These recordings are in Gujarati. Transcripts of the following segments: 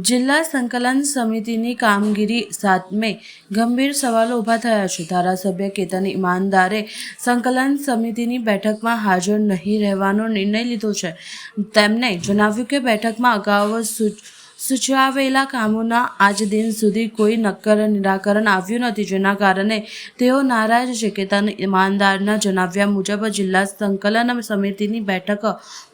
જિલ્લા સંકલન સમિતિની કામગીરી સામે ગંભીર સવાલો ઊભા થયા છે. ધારાસભ્ય કેતન ઈમાનદારે સંકલન સમિતિની બેઠકમાં હાજર નહીં રહેવાનો નિર્ણય લીધો છે. તેમણે જણાવ્યું કે બેઠકમાં અગાઉ સૂચ- સૂચવાવેલા કામોના આજ દિન સુધી કોઈ નક્કર નિરાકરણ આવ્યું નથી. જેના કારણે તેઓ નારાજ છે. કેતન ઈમાનદારના જણાવ્યા મુજબ જિલ્લા સંકલન સમિતિની બેઠક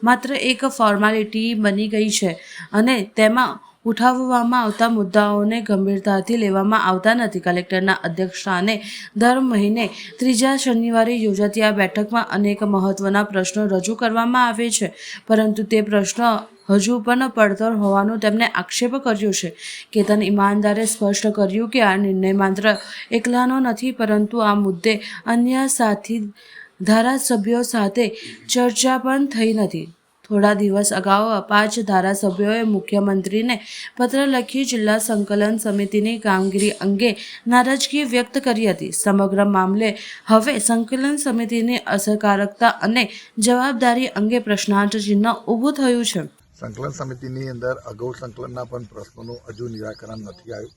માત્ર એક ફોર્માલિટી બની ગઈ છે અને તેમાં ઉઠાવવામાં આવતા મુદ્દાઓને ગંભીરતાથી લેવામાં આવતા નથી. કલેક્ટરના અધ્યક્ષસ્થાને દર મહિને ત્રીજા શનિવારે યોજાતી આ બેઠકમાં અનેક મહત્વના પ્રશ્નો રજૂ કરવામાં આવે છે. પરંતુ તે પ્રશ્ન હજુ પણ પડતર હોવાનો તેમણે આક્ષેપ કર્યો છે. કેતન ઈમાનદારે સ્પષ્ટ કર્યું કે આ નિર્ણય માત્ર એકલાનો નથી, પરંતુ આ મુદ્દે અન્ય સાથી ધારાસભ્યો સાથે ચર્ચા પણ થઈ નથી. થોડા દિવસ અગાઉ પાંચ ધારાસભ્યોએ મુખ્યમંત્રીને પત્ર લખી જિલ્લા સંકલન સમિતિની કામગીરી અંગે નારાજગી વ્યક્ત કરી હતી. સમગ્ર મામલે હવે સંકલન સમિતિની અસરકારકતા અને જવાબદારી અંગે પ્રશ્નાર્થ ચિહ્ન ઊભું થયું છે. સંકલન સમિતિની અંદર અગાઉ સંકલનના પણ પ્રશ્નોનું હજુ નિરાકરણ નથી આવ્યું.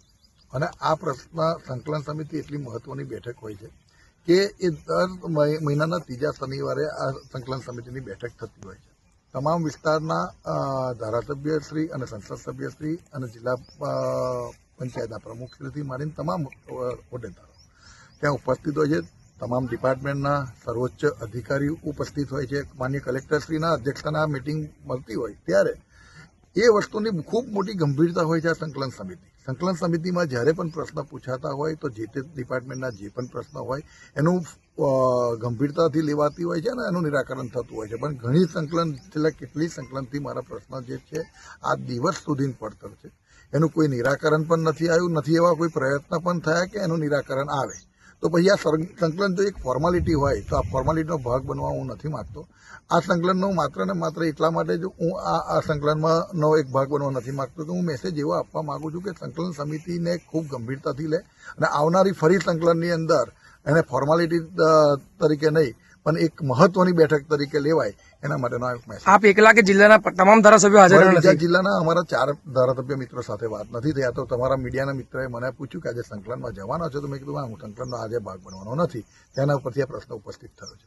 અને આ પ્રશ્ન સંકલન સમિતિ એટલી મહત્વની બેઠક હોય છે કે એ દર મહિ- મહિનાના ત્રીજા શનિવારે આ સંકલન સમિતિની બેઠક થતી હોય છે. તમામ વિસ્તારના ધારાસભ્યશ્રી અને સંસદ સભ્યશ્રી અને જિલ્લા પંચાયતના પ્રમુખશ્રીથી માંડીને તમામ હોદ્દેદારો ત્યાં ઉપસ્થિત હોય છે. તમામ ડિપાર્ટમેન્ટના સર્વોચ્ચ અધિકારી ઉપસ્થિત હોય છે. માન્ય કલેક્ટરશ્રીના અધ્યક્ષતાના મિટિંગ મળતી હોય ત્યારે એ વસ્તુની ખૂબ મોટી ગંભીરતા હોય છે આ સંકલન સમિતિ. સંકલન સમિતિમાં જ્યારે પણ પ્રશ્ન પૂછાતા હોય તો જે તે ડિપાર્ટમેન્ટના જે પણ પ્રશ્ન હોય એનું ગંભીરતાથી લેવાતી હોય છે અને એનું નિરાકરણ થતું હોય છે. પણ ઘણી સંકલન, છેલ્લા કેટલી સંકલનથી મારા પ્રશ્ન જે છે, આ દિવસ સુધી પડતર છે. એનું કોઈ નિરાકરણ પણ નથી આવ્યું, નથી એવા કોઈ પ્રયત્ન પણ થયા કે એનું નિરાકરણ આવે. તો પછી આ સંકલન જો એક ફોર્માલિટી હોય, તો આ ફોર્માલિટીનો ભાગ બનવા હું નથી માગતો. આ સંકલનનો માત્ર ને માત્ર એટલા માટે જ હું આ આ સંકલનમાંનો એક ભાગ બનવા નથી માગતો. તો હું મેસેજ એવો આપવા માંગુ છું કે સંકલન સમિતિને ખૂબ ગંભીરતાથી લે અને આવનારી ફરી સંકલનની અંદર એને ફોર્માલિટી તરીકે નહીં પણ એક મહત્વની બેઠક તરીકે લેવાય એના માટેનો એક મેસેજ આપ એકલા કે જિલ્લાના તમામ ધારાસભ્યો હાજર બીજા જિલ્લાના અમારા ચાર ધારાસભ્ય મિત્રો સાથે વાત નથી થયા તો તમારા મીડિયાના મિત્રએ મને પૂછ્યું કે આજે સંકલનમાં જવાનો છે? તો મેં કીધું હા હું સંકલનનો આજે ભાગ બનવાનો નથી. તેના પરથી આ પ્રશ્ન ઉપસ્થિત થયો છે.